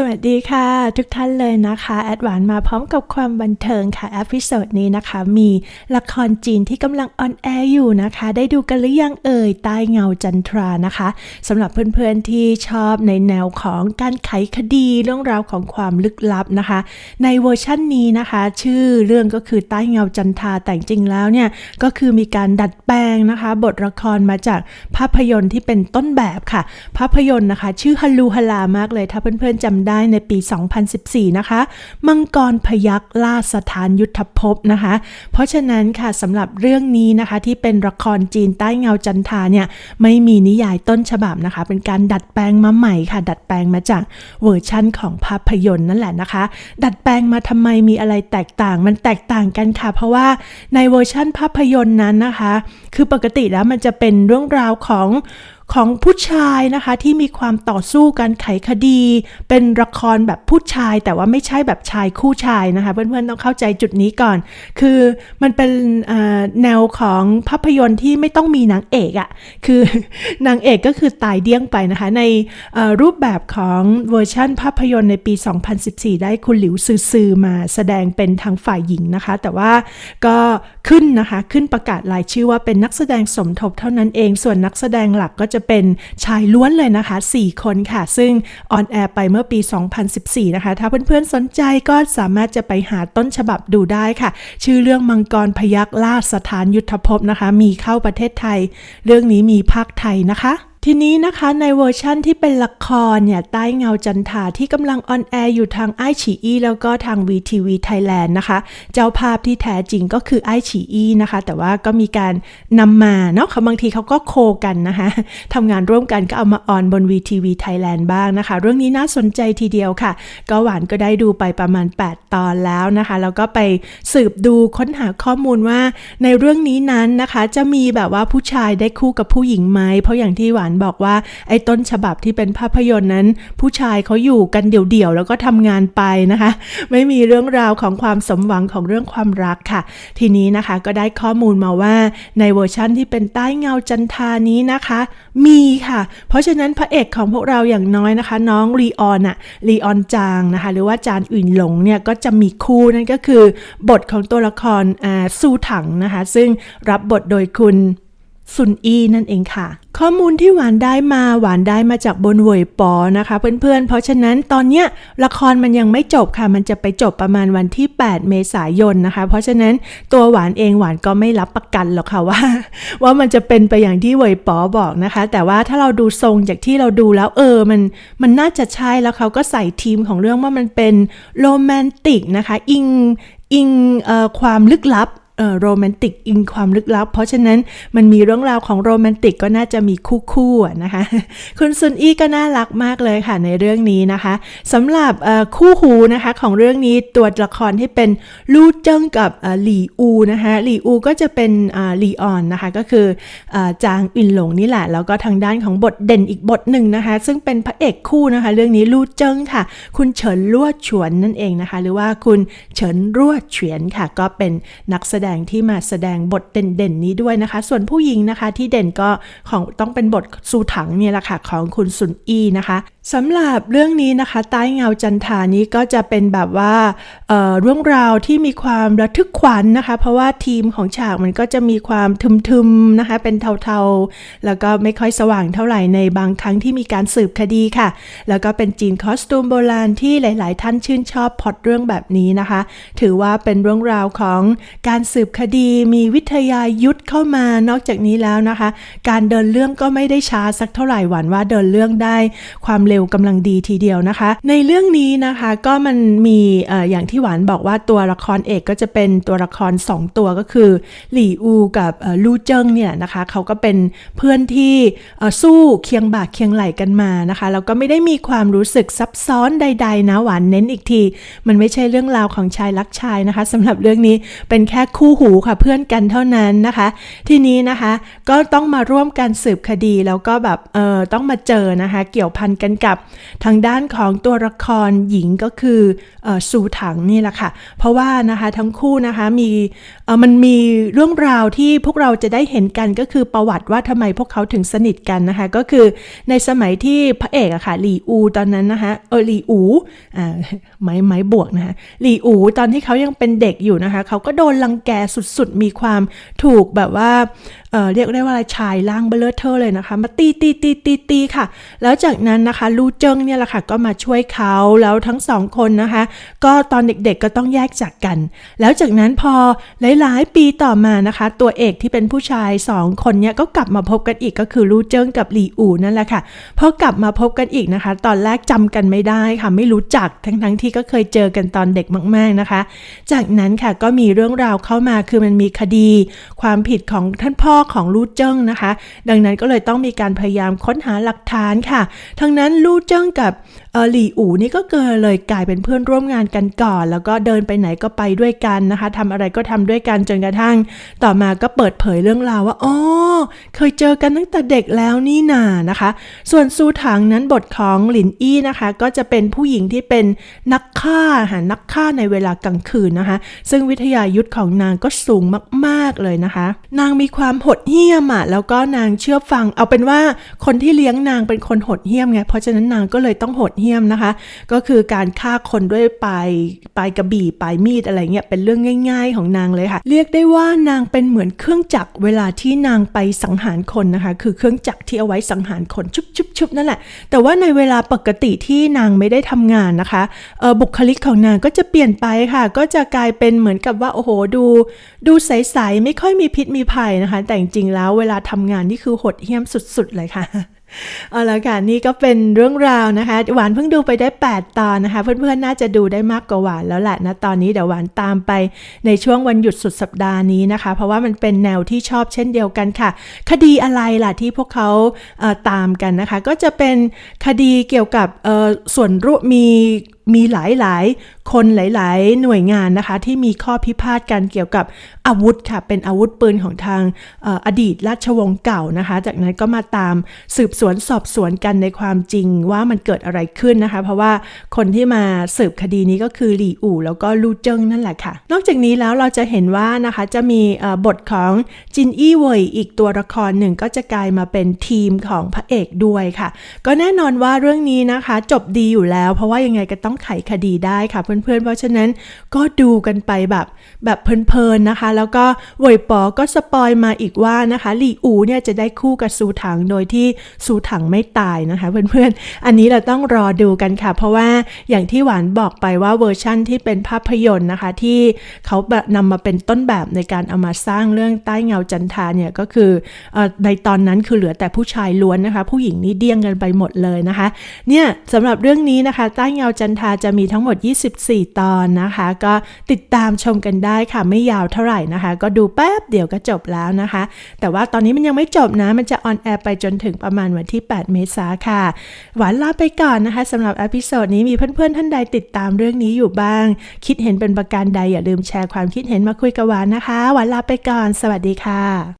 สวัสดีค่ะ ทุกท่านเลยนะคะแอดหวานมาพร้อมกับความบันเทิงค่ะอพิโซดนี้นะคะ มีละครจีนที่กำลังออนแอร์อยู่นะคะ ได้ดูกันหรือยังเอ่ยใต้เงาจันทรานะคะสำหรับเพื่อนๆที่ชอบในแนวของการไขคดีเรื่องราวของความลึกลับนะคะ ในเวอร์ชั่นนี้นะคะ ชื่อเรื่องก็คือใต้เงาจันทราแต่จริงแล้วเนี่ยก็คือมีการดัดแปลงนะคะ บทละครมาจากภาพยนตร์ที่เป็นต้นแบบค่ะ ภาพยนตร์นะคะ ชื่อฮัลลูฮัลามากเลยถ้าเพื่อนๆจำได้ในปี 2014 นะคะ มังกรพยักล่าสถานยุทธภพนะคะ เพราะฉะนั้นค่ะสำหรับเรื่องนี้นะคะที่เป็นละครจีนใต้เงาจันทาเนี่ยไม่มีนิยายต้นฉบับนะคะ เป็นการดัดแปลงมาใหม่ค่ะ ดัดแปลงมาจากเวอร์ชั่นของภาพยนตร์นั่นแหละนะคะ ดัดแปลงมาทำไมมีอะไรแตกต่างมันแตกต่างกันค่ะ เพราะว่าในเวอร์ชั่นภาพยนตร์นั้นนะคะ คือปกติแล้วมันจะเป็นเรื่องราวของ ของผู้ชายนะคะที่มีความต่อสู้การไขคดี เป็นละครแบบผู้ชาย แต่ว่าไม่ใช่แบบชายคู่ชายนะคะ เพื่อนๆต้องเข้าใจจุดนี้ก่อน คือมันเป็นแนวของภาพยนตร์ที่ไม่ต้องมีนางเอกอะ่ะคือนางเอกก็คือตายเดี้ยงไปนะคะ ในรูปแบบของเวอร์ชั่นภาพยนตร์ในปี 2014 ได้คุณหลิวซือซือมาแสดงเป็นทางฝ่ายหญิงนะคะ แต่ว่าก็ขึ้นนะคะขึ้นประกาศรายชื่อว่าเป็นนักแสดงสมทบเท่านั้นเอง ส่วนนักแสดงหลักก็จะจะเป็นชายล้วนเลยนะคะ 4 คนค่ะ ซึ่งออนแอร์ไปเมื่อปี 2014 นะคะ ถ้าเพื่อนๆสนใจก็สามารถจะไปหาต้นฉบับดูได้ค่ะ ชื่อเรื่องมังกรพยักล่าสถานยุทธภพนะคะ มีเข้าประเทศไทย เรื่องนี้มีภาคไทยนะคะ ทีนี้นะคะในเวอร์ชั่นที่เป็นละครเนี่ยใต้เงาจันทาที่กำลังออนแอร์อยู่ทางไอฉีอีแล้วก็ทาง VTV Thailand นะคะ เจ้าภาพที่แท้จริงก็คือไอฉีอีนะคะ แต่ว่าก็มีการนำมาเนาะบางทีเขาก็โคกันนะคะทำงานร่วมกันก็เอามาออนบน VTV Thailand บ้างนะคะ เรื่องนี้น่าสนใจทีเดียวค่ะ ก็หวานก็ได้ดูไปประมาณ 8 ตอนแล้วนะคะ แล้วก็ไปสืบดูค้นหาข้อมูลว่าในเรื่องนี้นั้นนะคะ จะมีแบบว่าผู้ชายได้คู่กับผู้หญิงไหมเพราะอย่างที่หวานบอกว่าไอ้ต้นฉบับที่เป็นภาพยนตร์นั้น ผู้ชายเขาอยู่กันเดี่ยวๆ แล้วก็ทำงานไปนะคะ ไม่มีเรื่องราวของความสมหวังของเรื่องความรักค่ะ ทีนี้นะคะก็ได้ข้อมูลมาว่าในเวอร์ชั่นที่เป็นใต้เงาจันทานี้นะคะ มีค่ะ เพราะฉะนั้นพระเอกของพวกเราอย่างน้อยนะคะ น้องลีออนอะลีออนจางนะคะ หรือว่าจานอื่นหลงเนี่ยก็จะมีคู่นั่นก็คือบทของตัวละครอ่าซูถังนะคะ ซึ่งรับบทโดยคุณ ซุนอีนั่นเองค่ะ ข้อมูลที่หวานได้มาหวานได้มาจากบนเวยปอนะคะ เพื่อนๆเพราะฉะนั้นตอนเนี้ยละครมันยังไม่จบค่ะ มันจะไปจบประมาณวันที่ 8 เมษายนนะคะ เพราะฉะนั้นตัวหวานเองหวานก็ไม่รับประกันหรอกค่ะว่า ว่ามันจะเป็นไปอย่างที่เวยปอบอกนะคะ แต่ว่าถ้าเราดูทรงจากที่เราดูแล้วเออมันมันน่าจะใช่แล้วเขาก็ใส่ทีมของเรื่องว่ามันเป็นโรแมนติกนะคะ อิงอิงความลึกลับ โรแมนติกอิงความลึกลับ เพราะฉะนั้นมันมีเรื่องราวของโรแมนติกก็น่าจะมีคู่คู่นะคะ คุณซุนอี้ก็น่ารักมากเลยค่ะในเรื่องนี้นะคะสำหรับคู่หูนะคะของเรื่องนี้ตัวละครที่เป็นลู่เจิ้งกับหลี่อูนะคะหลี่อูก็จะเป็นหลี่ออนนะคะก็คือจางอินหลงนี่แหละ แล้วก็ทางด้านของบทเด่นอีกบทหนึ่งนะคะ ซึ่งเป็นพระเอกคู่นะคะ เรื่องนี้ลู่เจิ้งค่ะ คุณเฉินรั่วฉวนนั่นเองนะคะ หรือว่าคุณเฉินรั่วเฉียนค่ะ ก็เป็นนักแสดงที่มาแสดงบทเด่นๆนี้ด้วยนะคะ ส่วนผู้หญิงนะคะที่เด่นก็ของต้องเป็นบทสูถังเนี่ยแหละค่ะของคุณสุนอีนะคะสำหรับเรื่องนี้นะคะใต้เงาจันทานี้ก็จะเป็นแบบว่าเเรื่องราวที่มีความระทึกขวัญนนะคะ เพราะว่าทีมของฉากมันก็จะมีความทึมๆนะคะ เป็นเทาๆ แล้วก็ไม่ค่อยสว่างเท่าไหร่ในบางครั้งที่มีการสืบคดีค่ะ แล้วก็เป็นจีนคอสตูมโบราณที่หลาย ๆ ท่านชื่นชอบพอดเรื่องแบบนี้นะคะ ถือว่าเป็นเรื่องราวของการสืบคดีมีวิทยายุทธเข้ามานอกจากนี้แล้วนะคะ การเดินเรื่องก็ไม่ได้ช้าสักเท่าไหร่หวานว่าเดินเรื่องได้ความเร็วกำลังดีทีเดียวนะคะ ในเรื่องนี้นะคะก็มันมีออย่างที่หวานบอกว่าตัวละครเอกก็จะเป็นตัวละคร 2 ตัวก็คือ หลี่อูกับลู่เจิ้งเนี่ยนะคะเขาก็เป็นเพื่อนที่สู้เคียงบ่าเคียงไหลกันมานะคะแล้วก็ไม่ได้มีความรู้สึกซับซ้อนใด ๆ นะหวานเน้นอีกที มันไม่ใช่เรื่องราวของชายรักชายนะคะสำหรับเรื่องนี้เป็นแค่คู่คู่หูค่ะเพื่อนกันเท่านั้นนะคะ ทีนี้นะคะก็ต้องมาร่วมกันสืบคดีแล้วก็แบบเออต้องมาเจอนะคะเกี่ยวพันกันกับทางด้านของตัวละครหญิงก็คือออซูถังนี่แหละค่ะ เพราะว่านะคะทั้งคู่นะคะมีเออมันมีเรื่องราวที่พวกเราจะได้เห็นกันก็คือประวัติว่าทำไมพวกเขาถึงสนิทกันนะคะ ก็คือในสมัยที่พระเอกอะค่ะหลีอูตอนนั้นนะคะเออหลีอูอ่าไม้ไม้บวกนะคะหลีอูตอนที่เขายังเป็นเด็กอยู่นะคะเขาก็โดนรังแกแกสุดๆ มีความถูกแบบว่าเเรียกได้ว่าอะไรชายล่างเบลเลอร์เทอร์เลยนะคะ มาตีตีตีตีตีค่ะ แล้วจากนั้นนะคะลูเจิ้งเนี่ยแหละค่ะก็มาช่วยเขาแล้วทั้งสองคนนะคะ ก็ตอนเด็กๆก็ต้องแยกจากกัน แล้วจากนั้นพอหลายๆ ปีต่อมานะคะ ตัวเอกที่เป็นผู้ชายสองคนเนี่ยก็กลับมาพบกันอีกก็คือลูเจิ้งกับหลีอูนั่นแหละค่ะพอกลับมาพบกันอีกนะคะ ตอนแรกจำกันไม่ได้ค่ะไม่รู้จักทั้งๆที่ก็เคยเจอกันตอนเด็กมาก ๆนะคะ จากนั้นค่ะก็มีเรื่องราวเข้ามาคือมันมีคดี ความผิดของท่านพ่อของลู่เจิ้งนะคะ ดังนั้นก็เลยต้องมีการพยายามค้นหาหลักฐานค่ะ ทั้งนั้นลู่เจิ้งกับเออหลี่อู่นี่ก็เกิดเลยกลายเป็นเพื่อนร่วมงานกันก่อน แล้วก็เดินไปไหนก็ไปด้วยกันนะคะทำอะไรก็ทำด้วยกันจนกระทั่ง ต่อมาก็เปิดเผยเรื่องราวว่าอ๋อเคยเจอกันตั้งแต่เด็กแล้วนี่นานะคะ ส่วนซูถังนั้นบทของหลินอี้นะคะ ก็จะเป็นผู้หญิงที่เป็นนักฆ่าหานักฆ่าในเวลากลางคืนนะคะ ซึ่งวิทยายุทธของนางก็สูงมากๆเลยนะคะ นางมีความหดเหี้ยมอะแล้วก็นางเชื่อฟัง เอาเป็นว่าคนที่เลี้ยงนางเป็นคนหดเหี้ยมไงเพราะฉะนั้นนางก็เลยต้องหดเหี้ยมนะคะ ก็คือการฆ่าคนด้วยปลายปลายกระบี่ปลายมีดอะไรเงี้ยเป็นเรื่องง่าย ๆ ของนางเลยค่ะ เรียกได้ว่านางเป็นเหมือนเครื่องจักรเวลาที่นางไปสังหารคนนะคะ คือเครื่องจักรที่เอาไว้สังหารคนชุบชุบชุบนั่นแหละ แต่ว่าในเวลาปกติที่นางไม่ได้ทำงานนะคะบุคลิกของนางก็จะเปลี่ยนไปค่ะ ก็จะกลายเป็นเหมือนกับว่าโอ้โหดู ดูใสๆไม่ค่อยมีพิษมีภัยนะคะ แต่จริงๆแล้วเวลาทำงานนี่คือหดเหี้ยมสุดๆเลยค่ะ เอาละค่ะนี่ก็เป็นเรื่องราวนะคะ หวานเพิ่งดูไปได้ 8 ตอนนะคะ เพื่อนๆน่าจะดูได้มากกว่าหวานแล้วแหละนะตอนนี้เดี๋ยวหวานตามไปในช่วงวันหยุดสุดสัปดาห์นี้นะคะ เพราะว่ามันเป็นแนวที่ชอบเช่นเดียวกันค่ะ คดีอะไรล่ะที่พวกเขาเตามกันนะคะ ก็จะเป็นคดีเกี่ยวกับส่วนร่วม มีหลายๆ คนหลายๆ หน่วยงานนะคะ ที่มีข้อพิพาทกันเกี่ยวกับอาวุธค่ะ เป็นอาวุธปืนของทางออดีตราชวงศ์เก่านะคะ จากนั้นก็มาตามสืบสวนสอบสวนกันในความจริงว่ามันเกิดอะไรขึ้นนะคะ เพราะว่าคนที่มาสืบคดีนี้ก็คือหลี่อู่แล้วก็ลู่เจิ้งนั่นแหละค่ะ นอกจากนี้แล้วเราจะเห็นว่านะคะจะมีบทของจินอี้เว่ยอีกตัวละครหนึ่งก็จะกลายมาเป็นทีมของพระเอกด้วยค่ะ ก็แน่นอนว่าเรื่องนี้นะคะ จบดีอยู่แล้ว เพราะว่ายังไงก็ต้องไขคดีได้ค่ะเพื่อนๆ เพราะฉะนั้นก็ดูกันไปแบบแบบเพลินๆนะคะ แล้วก็เวยปอก็สปอยมาอีกว่านะคะหลี่อูเนี่ยจะได้คู่กับซูถังโดยที่ซูถังไม่ตายนะคะ เพื่อนๆ อันนี้เราต้องรอดูกันค่ะ เพราะว่าอย่างที่หวานบอกไปว่าเวอร์ชั่นที่เป็นภาพยนตร์นะคะ ที่เขาแบบนำมาเป็นต้นแบบในการเอามาสร้างเรื่องใต้เงาจันทาเนี่ยก็คืออในตอนนั้นคือเหลือแต่ผู้ชายล้วนนะคะ ผู้หญิงนี่เดี้ยงกันไปหมดเลยนะคะ เนี่ยสำหรับเรื่องนี้นะคะ ใต้เงาจันทาจะมีทั้งหมด 24 ตอนนะคะ ก็ติดตามชมกันได้ค่ะ ไม่ยาวเท่าไหร่นะคะ ก็ดูแป๊บเดียวก็จบแล้วนะคะ แต่ว่าตอนนี้มันยังไม่จบนะ มันจะออนแอร์ไปจนถึงประมาณวันที่ 8 เมษาค่ะ หวานลาไปก่อนนะคะสำหรับอพิโซดนี้มีเพื่อนๆ ท่านใดติดตามเรื่องนี้อยู่บ้าง คิดเห็นเป็นประการใดอย่าลืมแชร์ความคิดเห็นมาคุยกับหวานนะคะ หวานลาไปก่อน สวัสดีค่ะ